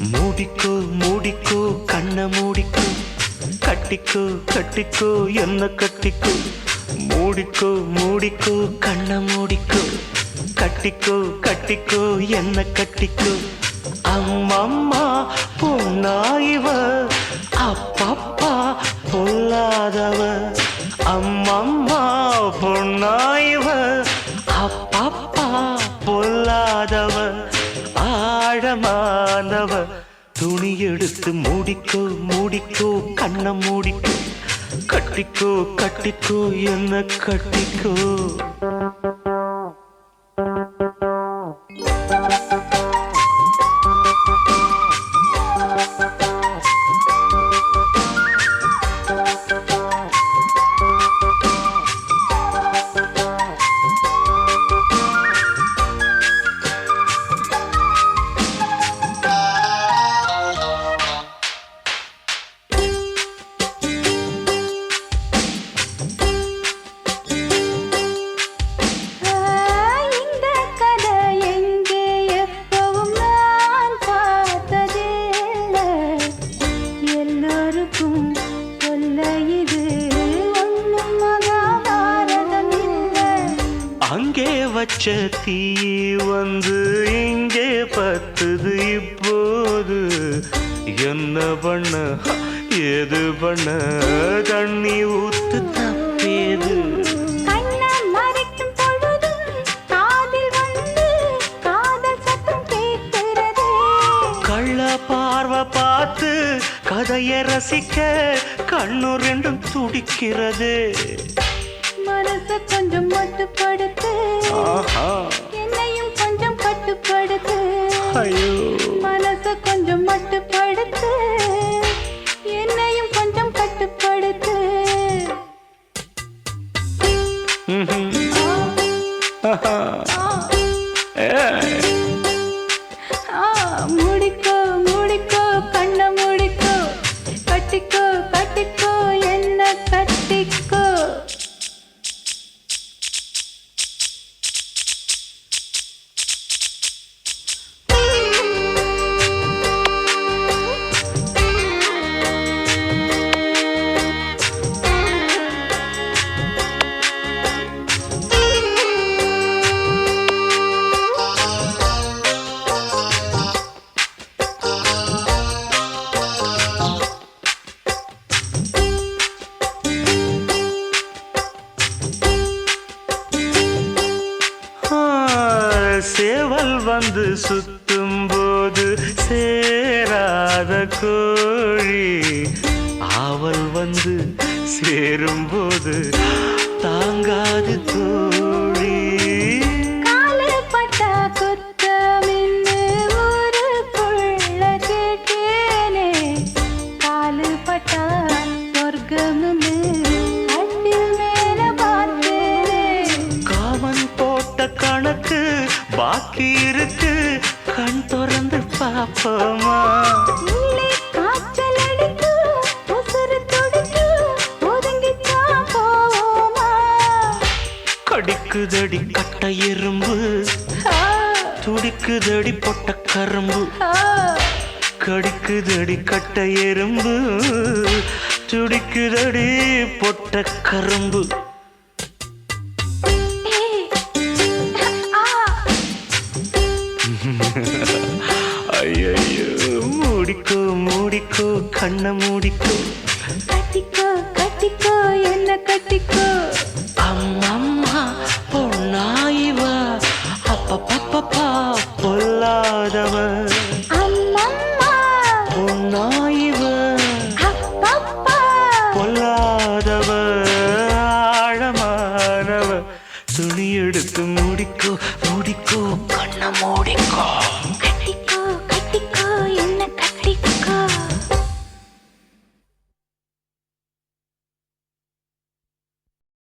மூடிக்கோ மூடிக்கோ கண்ண மூடிக்கோ. கட்டிக்கோ கட்டிக்கோ என்ன கட்டிக்கோ. மூடிக்கோ மூடிக்கோ கண்ண மூடிக்கோ. கட்டிக்கோ கட்டிக்கோ என்ன கட்டிக்கோ. அம்மம்மா பொன்னாயிவ. அப்பப்பா பொல்லாதவ. அம்மம்மா பொன்னாயிவ. அப்பப்பா பொல்லாதவ. ஆழமானவ துணி எடுத்து மூடிக்கோ மூடிக்கோ கண்ண மூடிக்கோ. கட்டிக்கோ கட்டிக்கோ என்ன கட்டிக்கோ. வச்ச தீ வந்து இங்கே பத்துது இப்போது. என்ன பண்ண? ஏது பண்ண? தண்ணி ஊத்து தப்பேது பார்வை பார்த்து கதையை ரசிக்க கண்ணு ரெண்டும் துடிக்கிறது. மனச கொஞ்சம் மட்டுப்படுத்து. என்னையும் கொஞ்சம் கட்டுப்படுத்து. மனச கொஞ்சம் மட்டுப்படுத்து. சேவல் வந்து சுத்தும் போது சேராத கோழி. ஆவல் வந்து சேரும்போது தாங்காது தோ போவோமா? கடிக்குதடி கட்ட எறும்பு. துடிக்குதடி பொட்ட கரும்பு. கடிக்குதடி கட்ட எறும்பு. துடிக்குதடி பொட்ட கரும்பு. மூடிக்கோ மூடிக்கோ கண்ண மூடிக்கோ. கட்டிக்கோ கட்டிக்கோ என்ன கட்டிக்கோ. அம்மம்மா